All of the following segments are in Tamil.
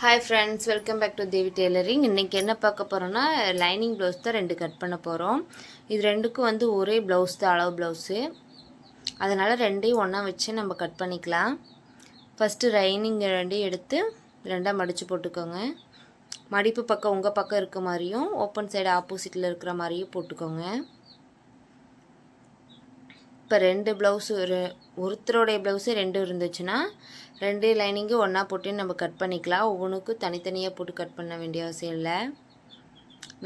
Hi friends welcome back to Devi tailoring இன்றைக்கி என்ன பார்க்க போகிறோன்னா லைனிங் ப்ளவுஸ் தான் ரெண்டு கட் பண்ண போகிறோம் இது ரெண்டுக்கும் வந்து ஒரே ப்ளவுஸ் தான் அளவு ப்ளவுஸு அதனால் ரெண்டையும் ஒன்றா வச்சு நம்ம கட் பண்ணிக்கலாம். ஃபஸ்ட்டு லைனிங் ரெண்டையும் எடுத்து ரெண்டாக மடித்து போட்டுக்கோங்க. மடிப்பு பக்கம் உங்கள் பக்கம் இருக்க மாதிரியும் ஓப்பன் சைடு ஆப்போசிட்டில் இருக்கிற மாதிரியும் போட்டுக்கோங்க. இப்போ ரெண்டு ப்ளவுஸு ஒரு ஒருத்தருடைய ப்ளவுஸு ரெண்டு இருந்துச்சுன்னா ரெண்டு லைனிங்கு ஒன்றா போட்டு நம்ம கட் பண்ணிக்கலாம். ஒவ்வொன்றுக்கும் தனித்தனியாக போட்டு கட் பண்ண வேண்டிய அவசியம் இல்லை.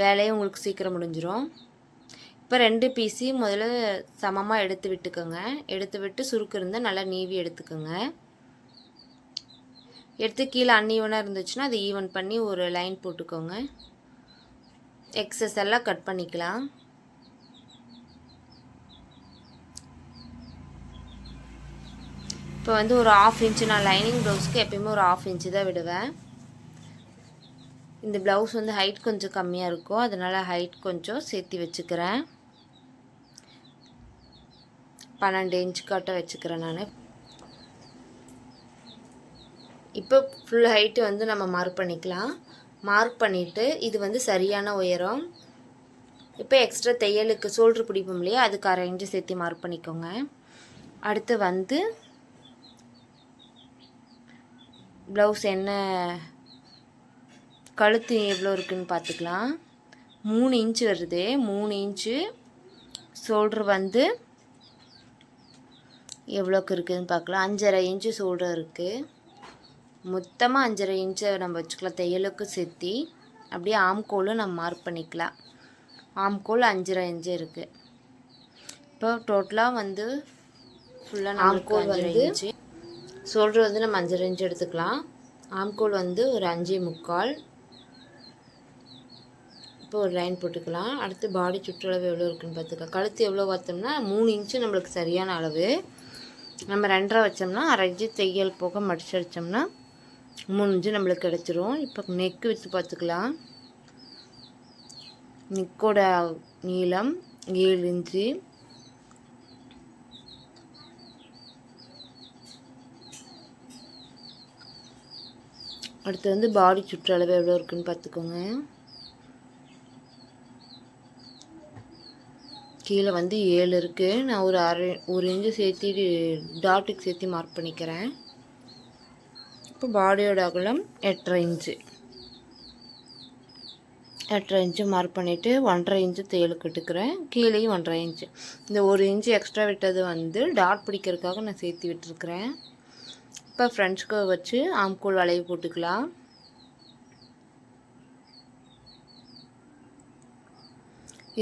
வேலையும் உங்களுக்கு சீக்கிரம் முடிஞ்சிடும் இப்போ ரெண்டு பீஸையும் முதல்ல சமமாக எடுத்து விட்டுக்கோங்க. எடுத்து விட்டு சுருக்கு இருந்தால் நல்லா நீவி எடுத்துக்கோங்க. எடுத்து கீழே அன்ஈவனாக இருந்துச்சுன்னா அதை ஈவன் பண்ணி ஒரு லைன் போட்டுக்கோங்க. எக்ஸஸ் எல்லாம் கட் பண்ணிக்கலாம். இப்போ வந்து ஒரு ஆஃப் இன்ச்சு நான் லைனிங் ப்ளவுஸ்க்கு எப்பயுமே ஒரு ஆஃப் இன்ச்சு தான் விடுவேன். இந்த ப்ளவுஸ் வந்து ஹைட் கொஞ்சம் கம்மியாக இருக்கும். அதனால் ஹைட் கொஞ்சம் சேர்த்து வச்சுக்கிறேன். பன்னெண்டு இன்ச்சு காட்ட வச்சுக்கிறேன் நான். இப்போ ஃபுல் ஹைட்டு வந்து நம்ம மார்க் பண்ணிக்கலாம். மார்க் பண்ணிவிட்டு இது வந்து சரியான உயரம். இப்போ எக்ஸ்ட்ரா தையலுக்கு சோல்ட்ரு பிடிப்போம் இல்லையா? அதுக்கு அரை இன்ச்சு சேர்த்து மார்க் பண்ணிக்கோங்க. அடுத்து வந்து ப்ளவுஸ் என்ன கழுத்து எவ்வளோ இருக்குதுன்னு பார்த்துக்கலாம். மூணு இன்ச்சு வருது மூணு இன்ச்சு. ஷோல்ட்ரு வந்து எவ்வளோக்கு இருக்குதுன்னு பார்க்கலாம். அஞ்சரை இன்ச்சு ஷோல்டர் இருக்குது மொத்தமாக அஞ்சரை இன்ச்சை நம்ம வச்சுக்கலாம். தையலுக்கு சேர்த்தி அப்படியே ஆம்கோலும் நம்ம மார்க் பண்ணிக்கலாம். ஆம்கோல் அஞ்சரை இன்ச்சு இருக்குது இப்போ டோட்டலாக வந்து ஃபுல்லாக ஆம்கோல் வந்து இன்ச்சு. ஷோல்டர் வந்து நம்ம அஞ்சரை இன்ச்சு எடுத்துக்கலாம். ஆம்கோல் வந்து ஒரு அஞ்சே முக்கால். இப்போ ஒரு லைன் போட்டுக்கலாம். அடுத்து பாடி சுற்றளவு எவ்வளோ இருக்குன்னு பார்த்துக்கலாம். கழுத்து எவ்வளோ பார்த்தோம்னா மூணு இன்ச்சு நம்மளுக்கு சரியான அளவு. நம்ம ரெண்டரை வச்சோம்னா அரை இன்ச்சு தையல் போக மடிச்சு அடித்தோம்னா மூணு இன்ச்சு நம்மளுக்கு கிடச்சிரும். இப்போ நெக்கு வச்சு பார்த்துக்கலாம். நெக்கோட நீளம் ஏழு இன்ச்சு. அடுத்து வந்து பாடி சுற்றளவு எவ்வளோ இருக்குன்னு பார்த்துக்கோங்க. கீழே வந்து ஏழு இருக்குது நான் ஒரு அரை ஒரு இன்ச்சு சேர்த்து டாட்டுக்கு சேர்த்து மார்க் பண்ணிக்கிறேன். இப்போ பாடியோட அகலம் எட்டரை இன்ச்சு எட்டரை இன்ச்சு மார்க் பண்ணிவிட்டு ஒன்றரை இன்ச்சு தேலுக்கு விட்டுக்கிறேன் கீழேயும் ஒன்றரை இன்ச்சு இந்த ஒரு இன்ச்சு எக்ஸ்ட்ரா விட்டது வந்து டாட் பிடிக்கிறதுக்காக நான் சேர்த்து விட்டுருக்குறேன். இப்போ ஃப்ரெண்ட்ஸ்க்கு வச்சு ஆம்கூல் வளைவு போட்டுக்கலாம்.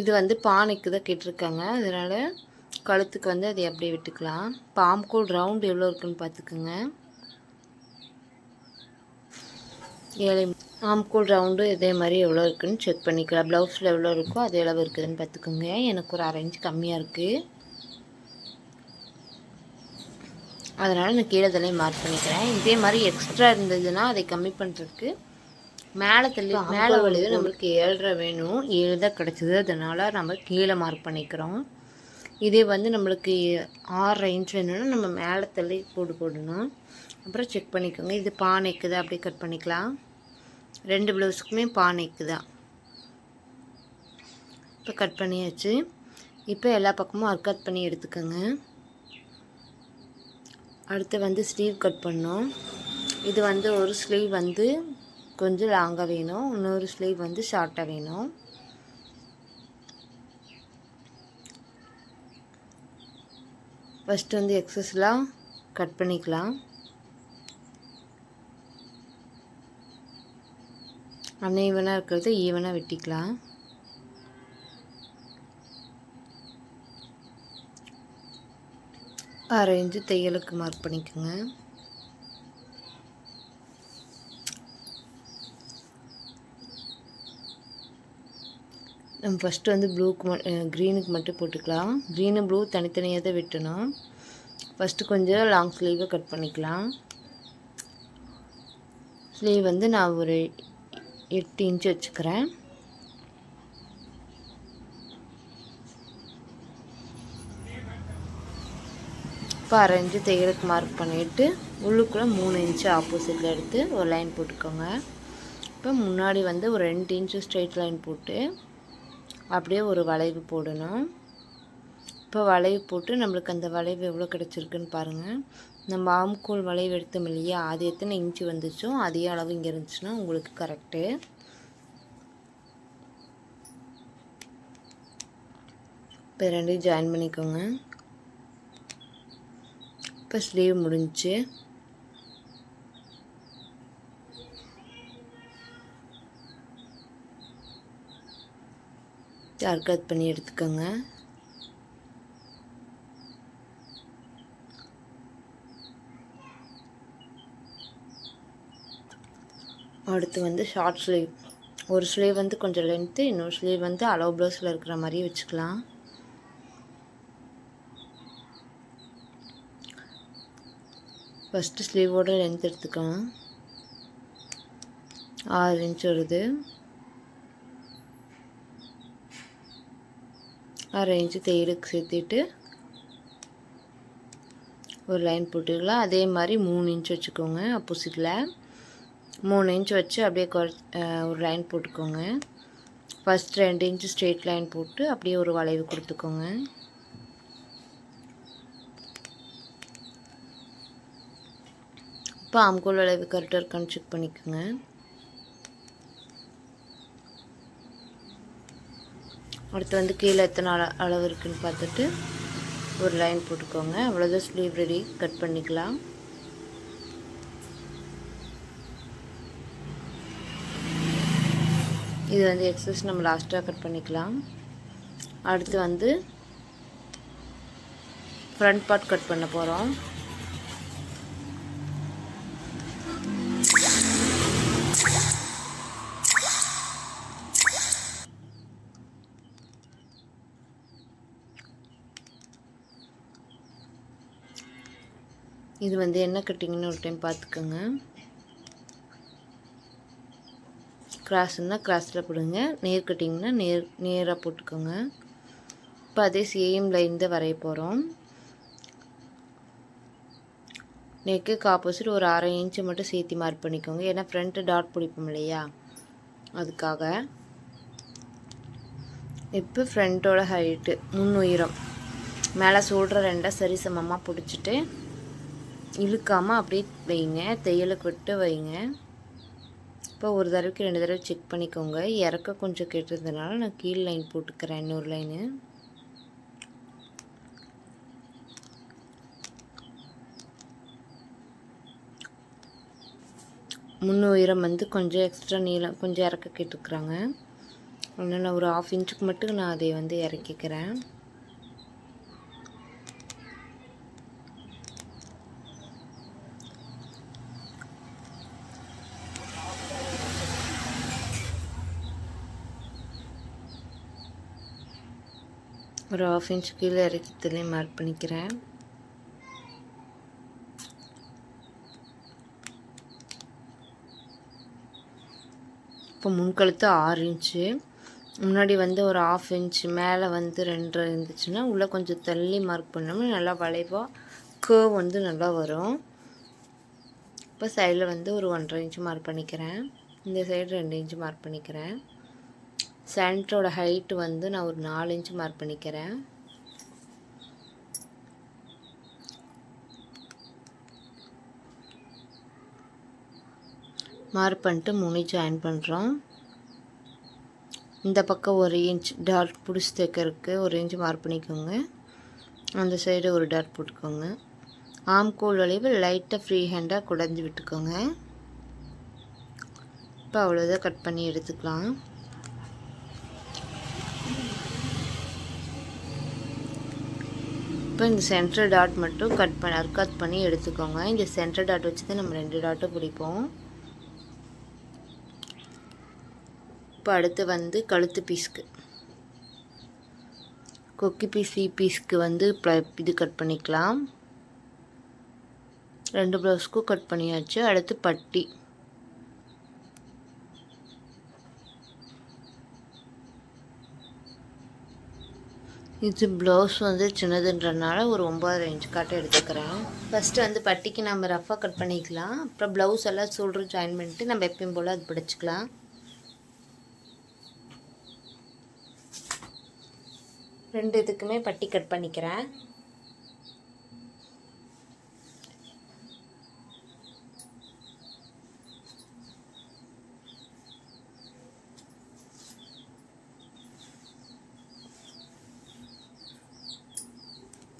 இது வந்து பானைக்கு தான் கேட்டிருக்காங்க. அதனால் கழுத்துக்கு வந்து அதை அப்படியே விட்டுக்கலாம். இப்போ ஆம்கூல் ரவுண்டு எவ்வளோ இருக்குன்னு பார்த்துக்குங்க. ஏழை ஆம்கூல் ரவுண்டு இதே மாதிரி எவ்வளோ இருக்குதுன்னு செக் பண்ணிக்கலாம். ப்ளவுஸில் எவ்வளோ இருக்கோ அது எவ்வளோ இருக்குதுன்னு பார்த்துக்கோங்க. எனக்கு ஒரு அரை கம்மியாக இருக்குது அதனால் நான் கீழே தள்ளி மார்க் பண்ணிக்கிறேன். இதே மாதிரி எக்ஸ்ட்ரா இருந்ததுன்னா அதை கம்மி பண்ணுறதுக்கு மேலே தள்ளி மேலே வழிது நம்மளுக்கு ஏழரை வேணும். ஏழு தான் கிடச்சிது. அதனால் நம்ம கீழே மார்க் பண்ணிக்கிறோம். இதே வந்து நம்மளுக்கு ஆறரை இன்ச் வேணும்னா நம்ம மேலே தள்ளி போட்டு போடணும். அப்புறம் செக் பண்ணிக்கோங்க. இது தான் அப்படியே கட் பண்ணிக்கலாம். ரெண்டு ப்ளவுஸுக்குமே தான் இப்போ கட் பண்ணியாச்சு. இப்போ எல்லா பக்கமும் ஒர்க் அவுட் பண்ணி எடுத்துக்கோங்க. அடுத்து வந்து ஸ்லீவ் கட் பண்ணோம். இது வந்து ஒரு ஸ்லீவ் வந்து கொஞ்சம் லாங்காக வேணும். இன்னொரு ஸ்லீவ் வந்து ஷார்ட்டாக வேணும். ஃபஸ்ட்டு வந்து எக்ஸஸ்லாம் கட் பண்ணிக்கலாம். அன்ஈவனாக இருக்கிறத ஈவனாக வெட்டிக்கலாம். அரை இன்ச்சு தையலுக்கு மார்க் பண்ணிக்கோங்க. நம்ம ஃபஸ்ட்டு வந்து ப்ளூக்கு ம க்ரீனுக்கு மட்டும் போட்டுக்கலாம். க்ரீனு ப்ளூ தனித்தனியாக தான் வெட்டணும். ஃபஸ்ட்டு கொஞ்சம் லாங் ஸ்லீவை கட் பண்ணிக்கலாம். ஸ்லீவ் வந்து நான் ஒரு எட்டு இன்ச்சு வச்சுக்கிறேன். இப்போ அரைஞ்சி தையலுக்கு மார்க் பண்ணிவிட்டு உள்ளுக்குள்ளே மூணு இன்ச்சு ஆப்போசிட்டில் எடுத்து ஒரு லைன் போட்டுக்கோங்க. இப்போ முன்னாடி வந்து ஒரு ரெண்டு இன்ச்சு ஸ்ட்ரெயிட் லைன் போட்டு அப்படியே ஒரு வளைவு போடணும். இப்போ வளைவு போட்டு நம்மளுக்கு அந்த வளைவு எவ்வளோ கிடச்சிருக்குன்னு பாருங்கள் நம்ம ஆம்கோல் வளைவு எடுத்தோம் இல்லையா அது எத்தனை இன்ச்சு வந்துச்சோ அதே அளவு இங்கே இருந்துச்சுன்னா உங்களுக்கு கரெக்டு இப்போ ரெண்டையும் ஜாயின் பண்ணிக்கோங்க. இப்போ ஸ்லீவ் முடிஞ்சு. கட் பண்ணி எடுத்துக்கோங்க. அடுத்து வந்து ஷார்ட் ஸ்லீவ் ஒரு ஸ்லீவ் வந்து கொஞ்சம் லென்த்து இன்னொரு ஸ்லீவ் வந்து அளவு ப்ளவுஸில் இருக்கிற மாதிரி வச்சுக்கலாம். ஃபஸ்ட்டு ஸ்லீவோட லென்த் எடுத்துக்கலாம் ஆறு இன்ச் வருது. அரை இன்ச்சு தேயிலுக்கு சேர்த்துட்டு ஒரு லைன் போட்டுக்கலாம். அதே மாதிரி மூணு இன்ச் வச்சுக்கோங்க அப்போசிட்டில் மூணு இன்ச் வச்சு அப்படியே ஒரு லைன் போட்டுக்கோங்க. ஃபஸ்ட் ரெண்டு இன்ச்சு ஸ்ட்ரெயிட் லைன் போட்டு அப்படியே ஒரு வளைவு கொடுத்துக்கோங்க. இப்போ ஆம்கோல் அளவு கரெக்டாக இருக்கான்னு செக் பண்ணிக்கோங்க. அடுத்து வந்து கீழே எத்தனை அள அளவு இருக்குதுன்னு பார்த்துட்டு ஒரு லைன் போட்டுக்கோங்க. அவ்வளோதான் ஸ்லீவ் ரெடி கட் பண்ணிக்கலாம். இது வந்து எக்ஸஸ் நம்ம லாஸ்ட்டாக கட் பண்ணிக்கலாம். அடுத்து வந்து ஃப்ரண்ட் பார்ட் கட் பண்ண போகிறோம் இது வந்து என்ன கட்டிங்கன்னு ஒரு டைம் பார்த்துக்கோங்க கிராஸ்னால் கிராஸில் போடுங்க. நேர் கட்டிங்னா நேர் நேராக போட்டுக்கோங்க. இப்போ அதே சேம் லைன் தான் வரைய போகிறோம் நெக்குக்கு ஆப்போசிட் ஒரு அரை இன்ச்சு மட்டும் சேர்த்தி மார்க் பண்ணிக்கோங்க. ஏன்னா ஃப்ரண்ட்டு டாட் பிடிப்போம் இல்லையா? அதுக்காக. இப்போ ஃப்ரண்ட்டோட ஹைட்டு முன் உயரம் மேலே சொல்கிற ரெண்டாக சரி சமமாக பிடிச்சிட்டு இழுக்காமல் அப்படியே வைங்க. தையலுக்கு விட்டு வைங்க. இப்போ ஒரு தடவைக்கு ரெண்டு தடவை செக் பண்ணிக்கோங்க. இறக்க கொஞ்சம் கெட்டதுனால நான் கீழ் லைன் போட்டுக்கிறேன். இன்னொரு லைனு முன் உயரம் வந்து கொஞ்சம் எக்ஸ்ட்ரா நீளம் கொஞ்சம் இறக்க கேட்டுருக்குறாங்க அதனால் ஒரு ஆஃப் இன்ச்சுக்கு மட்டும் நான் அதை வந்து இறக்கிக்கிறேன். ஒரு ஆஃப் இன்ச் கீழே இறக்கத்துலேயே மார்க் பண்ணிக்கிறேன். இப்போ முன்கழுத்து ஆறு இன்ச்சு முன்னாடி வந்து ஒரு ஆஃப் இன்ச் மேலே வந்து ரெண்டு இருந்துச்சுன்னா உள்ளே கொஞ்சம் தள்ளி மார்க் பண்ணோம்னா நல்லா வளைவாக கேர்வ் வந்து நல்லா வரும். இப்போ சைடில் வந்து ஒரு ஒன்றரை இன்ச்சு மார்க் பண்ணிக்கிறேன். இந்த சைடு ரெண்டு இன்ச்சு மார்க் பண்ணிக்கிறேன். சென்டரோட ஹைட்டு வந்து நான் ஒரு நாலு இன்ச்சு மார்க் பண்ணிக்கிறேன். மார்க் பண்ணிட்டு மூணு ஜாயின் பண்ணுறோம் இந்த பக்கம் ஒரு இன்ச் டாட் பிடிச்சி தைக்கிறதுக்கு ஒரு இன்ச்சு மார்க் பண்ணிக்கோங்க. அந்த சைடு ஒரு டாட் போட்டுக்கோங்க. ஆம்கோல் வளைவு லைட்டாக ஃப்ரீ ஹேண்டாக குடஞ்சி விட்டுக்கோங்க. இப்போ அவ்வளோதான் கட் பண்ணி எடுத்துக்கலாம். இப்போ இந்த சென்டர் டாட் மட்டும் கட் பண்ண அர்க்கட் பண்ணி எடுத்துக்கோங்க. இந்த சென்டர் டாட் வச்சு தான் நம்ம ரெண்டு டாட்டும் பிடிப்போம். இப்போ அடுத்து வந்து கழுத்து பீஸ்க்கு கொக்கி பீஸ் சி பீஸ்க்கு வந்து இது கட் பண்ணிக்கலாம். ரெண்டு ப்ளவுஸ்க்கும் கட் பண்ணியாச்சு. அடுத்து பட்டி. இது ப்ளவுஸ் வந்து சின்னதுன்றனால ஒரு ஒம்பது இன்ச் காட்ட எடுத்துக்கிறேன். ஃபஸ்ட்டு வந்து பட்டிக்கு நம்ம ரஃபாக கட் பண்ணிக்கலாம். அப்புறம் ப்ளவுஸ் எல்லாம் ஷோல்டர் ஜாயின் பண்ணிட்டு நம்ம எப்பயும் போல் அது பிடிச்சிக்கலாம். ரெண்டு இதுக்குமே பட்டி கட் பண்ணிக்கிறேன்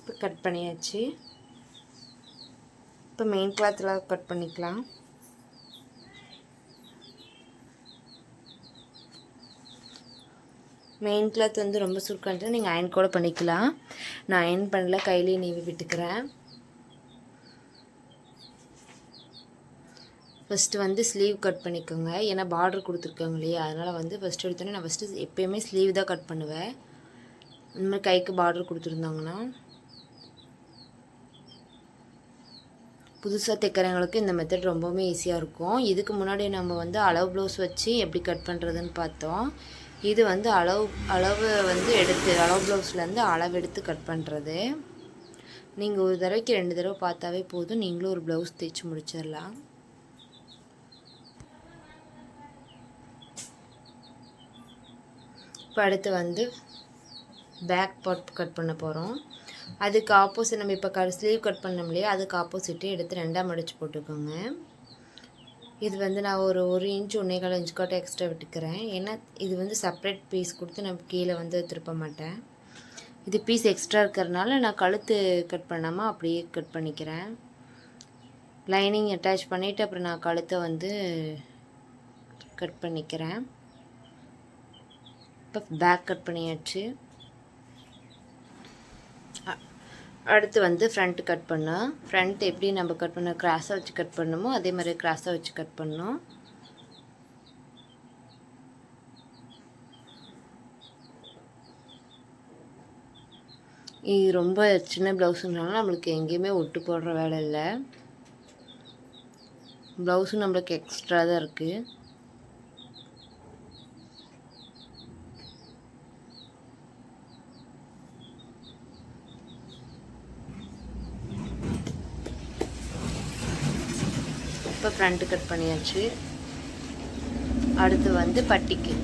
இப்போ கட் பண்ணியாச்சு. இப்போ மெயின் கிளாத்தில் கட் பண்ணிக்கலாம். மெயின் கிளாத் வந்து ரொம்ப சுருக்கான்ட்டு நீங்கள் அயன் கூட பண்ணிக்கலாம். நான் அயன் பண்ணல கையிலேயே நீவி விட்டுக்கிறேன். ஃபஸ்ட்டு வந்து ஸ்லீவ் கட் பண்ணிக்கோங்க. ஏன்னா பார்டர் கொடுத்துருக்காங்க இல்லையா? அதனால் வந்து ஃபஸ்ட்டு எடுத்தோன்னே நான் ஃபஸ்ட்டு எப்போயுமே ஸ்லீவ் தான் கட் பண்ணுவேன். இந்த மாதிரி கைக்கு பார்டர் கொடுத்துருந்தாங்கன்னா. புதுசாக தைக்கிறவங்களுக்கு இந்த மெத்தட் ரொம்பவுமே ஈஸியாக இருக்கும். இதுக்கு முன்னாடி நம்ம வந்து அளவு ப்ளவுஸ் வச்சு எப்படி கட் பண்ணுறதுன்னு பார்த்தோம். இது வந்து அளவு அளவு வந்து எடுத்து அளவு ப்ளவுஸ்லேருந்து அளவு எடுத்து கட் பண்ணுறது நீங்கள் ஒரு தடவைக்கு ரெண்டு தடவை பார்த்தாவே போதும். நீங்களும் ஒரு ப்ளவுஸ் தைச்சு முடிச்சிடலாம். இப்போ அடுத்து வந்து பேக் பார்ட் கட் பண்ண போகிறோம் அதுக்கு ஆப்போசிட் நம்ம இப்போ க ஸ்லீவ் கட் பண்ணோம் இல்லையா? அதுக்கு ஆப்போசிட்டே எடுத்து ரெண்டாக மடித்து போட்டுக்கோங்க. இது வந்து நான் ஒரு ஒரு இன்ச் ஒன்றேகால் இன்ச் காட்ட எக்ஸ்ட்ரா விட்டுக்கிறேன். ஏன்னா இது வந்து செப்ரேட் பீஸ் கொடுத்து நான் கீழே வந்து திருப்ப மாட்டேன். இது பீஸ் எக்ஸ்ட்ரா இருக்கிறதுனால நான் கழுத்து கட் பண்ணாமல் அப்படியே கட் பண்ணிக்கிறேன். லைனிங் அட்டாச் பண்ணிவிட்டு அப்புறம் நான் கழுத்தை வந்து கட் பண்ணிக்கிறேன். இப்போ பேக் கட் பண்ணியாச்சு. அடுத்து வந்து ஃப்ரண்ட் கட் பண்ணோம் ஃப்ரண்ட் எப்படி நம்ம கட் பண்ண கிராஸாக வச்சு கட் பண்ணணுமோ அதே மாதிரி கிராஸாக வச்சு கட் பண்ணோம் இது ரொம்ப சின்ன ப்ளவுஸுனால நம்மளுக்கு எங்கேயுமே ஒட்டு போடுற வேலை இல்லை. ப்ளவுஸும் நம்மளுக்கு எக்ஸ்ட்ரா தான் இருக்குது இப்போ ஃப்ரண்ட்டு கட் பண்ணியாச்சு. அடுத்து வந்து பட்டிக்கு.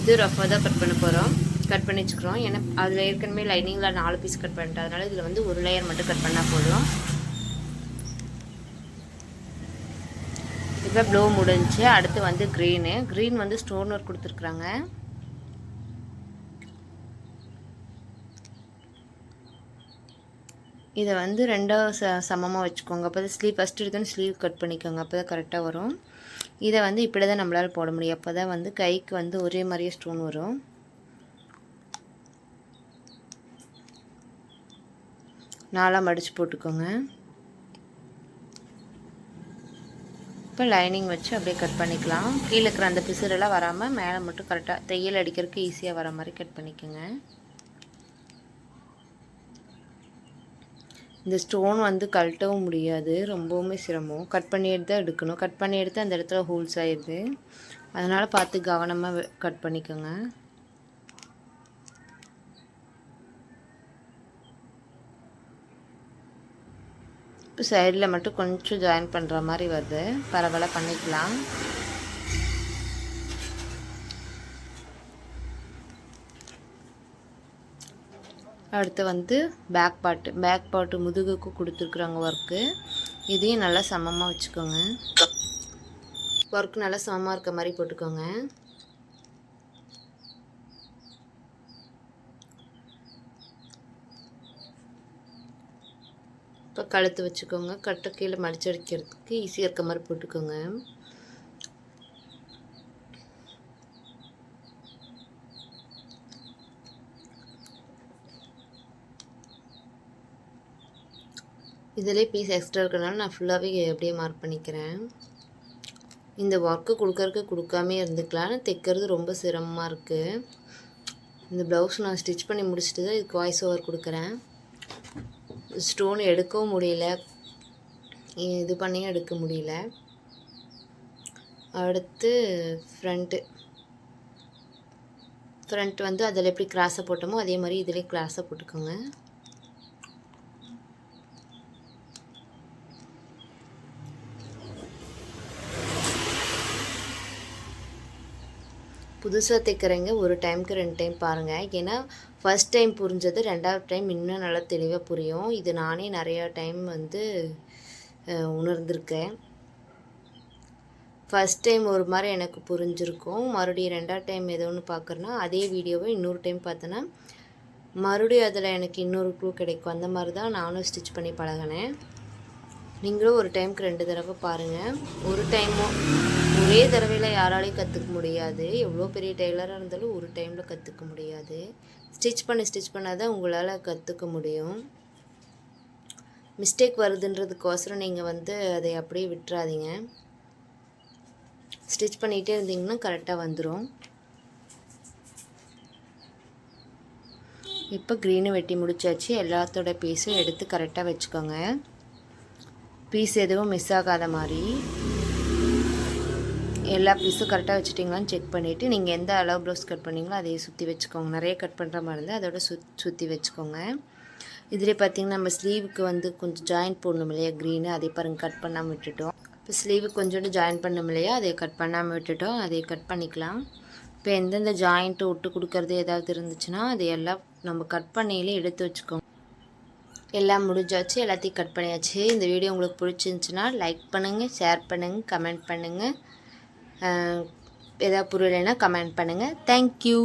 இது ரஃபாக தான் கட் பண்ண போகிறோம் கட் பண்ணி வச்சுக்கிறோம். ஏன்னா அதில் ஏற்கனவே லைனிங்கில் நாலு பீஸ் கட் பண்ணிட்டு அதனால் இதில் வந்து ஒரு லேயர் மட்டும் கட் பண்ணால் போதும். இப்போ ப்ளூ முடிஞ்சு அடுத்து வந்து க்ரீனு க்ரீன் வந்து ஸ்டோன் ஒர்க் கொடுத்துருக்குறாங்க. இதை வந்து ரெண்டாக ச சமமாக வச்சுக்கோங்க. அப்போ தான் ஸ்லீவ் ஃபஸ்ட்டு எடுத்தோன்னு ஸ்லீவ் கட் பண்ணிக்கோங்க. அப்போ தான் கரெக்டாக வரும். இதை வந்து இப்படி தான் நம்மளால் போட முடியும். அப்போ தான் வந்து கைக்கு வந்து ஒரே மாதிரியே ஸ்டோன் வரும். நாலாக மடித்து போட்டுக்கோங்க. இப்போ லைனிங் வச்சு அப்படியே கட் பண்ணிக்கலாம். கீழே இருக்கிற அந்த பிசுரெல்லாம் வராமல் மேலே மட்டும் கரெக்டாக தையல் அடிக்கிறதுக்கு ஈஸியாக வர மாதிரி கட் பண்ணிக்கோங்க. இந்த ஸ்டோன் வந்து கழட்டவும் முடியாது. ரொம்பவுமே சிரமம். கட் பண்ணி எடுத்து தான் எடுக்கணும். கட் பண்ணி எடுத்து அந்த இடத்துல ஹோல்ஸ் ஆயிடுது. அதனால் பார்த்து கவனமாக கட் பண்ணிக்கோங்க. இப்போ சைடில் மட்டும் கொஞ்சம் ஜாயின் பண்ணுற மாதிரி வருது. பரவாயில்ல பண்ணிக்கலாம். அடுத்து வந்து பேக் பாட்டு பேக் பாட்டு முதுகுக்கு கொடுத்துருக்குறாங்க ஒர்க்கு இதையும் நல்லா சமமாக வச்சுக்கோங்க. ஒர்க் நல்லா சமமாக இருக்க மாதிரி போட்டுக்கோங்க. இப்போ கழுத்து வச்சுக்கோங்க. கட்டை கீழே மடிச்சடிக்கிறதுக்கு ஈஸியாக இருக்க மாதிரி போட்டுக்கோங்க. இதிலே பீஸ் எக்ஸ்ட்ரா இருக்கிறனால நான் ஃபுல்லாகவே அப்படியே மார்க் பண்ணிக்கிறேன். இந்த ஒர்க்கு கொடுக்கறக்கு கொடுக்காமே இருந்துக்கலாம் தைக்கிறது ரொம்ப சிரமமாக இருக்குது இந்த ப்ளவுஸ் நான் ஸ்டிச் பண்ணி முடிச்சுட்டு தான் இதுக்கு வாய்ஸ் ஓவர் கொடுக்குறேன். ஸ்டோன் எடுக்கவும் முடியல. இது பண்ணியும் எடுக்க முடியல. அடுத்து ஃப்ரண்ட்டு ஃப்ரண்ட் வந்து அதில் எப்படி கிராஸை போட்டோமோ அதே மாதிரி இதிலே கிராஸை போட்டுக்கோங்க. புதுசாக தைக்கிறவங்க ஒரு டைமுக்கு ரெண்டு டைம் பாருங்கள் ஏன்னா ஃபஸ்ட் டைம் புரிஞ்சது ரெண்டாவது டைம் இன்னும் நல்லா தெளிவாக புரியும். இது நானே நிறையா டைம் வந்து உணர்ந்திருக்கேன். ஃபஸ்ட் டைம் ஒரு மாதிரி எனக்கு புரிஞ்சிருக்கும். மறுபடியும் ரெண்டாவது டைம் ஏதோ ஒன்று பார்க்குறேன்னா அதே வீடியோவை இன்னொரு டைம் பார்த்தேன்னா மறுபடியும் அதில் எனக்கு இன்னொரு க்ளூ கிடைக்கும். அந்த மாதிரி தான் நானும் ஸ்டிச் பண்ணி பழகினேன். நீங்களும் ஒரு டைமுக்கு ரெண்டு தடவை பாருங்கள் ஒரு டைமும் ஒரே தடவையில் யாராலையும் கற்றுக்க முடியாது. எவ்வளோ பெரிய டெய்லராக இருந்தாலும் ஒரு டைமில் கற்றுக்க முடியாது. ஸ்டிச் பண்ணி ஸ்டிச் பண்ணால் தான் உங்களால் கற்றுக்க முடியும். மிஸ்டேக் வருதுன்றதுக்கோசரம் நீங்கள் வந்து அதை அப்படியே விட்டுறாதீங்க. ஸ்டிச் பண்ணிகிட்டே இருந்தீங்கன்னா கரெக்டாக வந்துடும் இப்போ க்ரீனு வெட்டி முடிச்சாச்சு. எல்லாத்தோட பீஸும் எடுத்து கரெக்டாக வச்சுக்கோங்க. பீஸ் எதுவும் மிஸ் ஆகாத மாதிரி. எல்லா பீஸும் கரெக்டாக வச்சுட்டிங்களான்னு செக் பண்ணிவிட்டு நீங்கள் எந்த அளவு ப்ளவுஸ் கட் பண்ணீங்களோ அதையே சுற்றி வச்சுக்கோங்க. நிறைய கட் பண்ணுற மாதிரி இருந்தால் அதோட சுத் சுற்றி வச்சுக்கோங்க. இதிலே பார்த்தீங்கன்னா நம்ம ஸ்லீவுக்கு வந்து கொஞ்சம் ஜாயின் போடணும் இல்லையா? க்ரீனு அதே பாருங்கள் கட் பண்ணாமல் விட்டுட்டோம். இப்போ ஸ்லீவுக்கு கொஞ்சோண்டு ஜாயின் பண்ணணும் இல்லையா? அதை கட் பண்ணாமல் விட்டுட்டோம். அதை கட் பண்ணிக்கலாம். இப்போ எந்தெந்த ஜாயிண்ட்டு விட்டு கொடுக்கறது ஏதாவது இருந்துச்சுன்னா அது எல்லாம் நம்ம கட் பண்ணியிலே எடுத்து வச்சுக்கோங்க. எல்லாம் முடிஞ்சாச்சு எல்லாத்தையும் கட் பண்ணியாச்சு. இந்த வீடியோ உங்களுக்கு பிடிச்சிருந்துச்சுன்னா லைக் பண்ணுங்கள் ஷேர் பண்ணுங்கள் கமெண்ட் பண்ணுங்கள் ஏதாவது புரியலைன்னா கமெண்ட் பண்ணுங்கள் தேங்க்யூ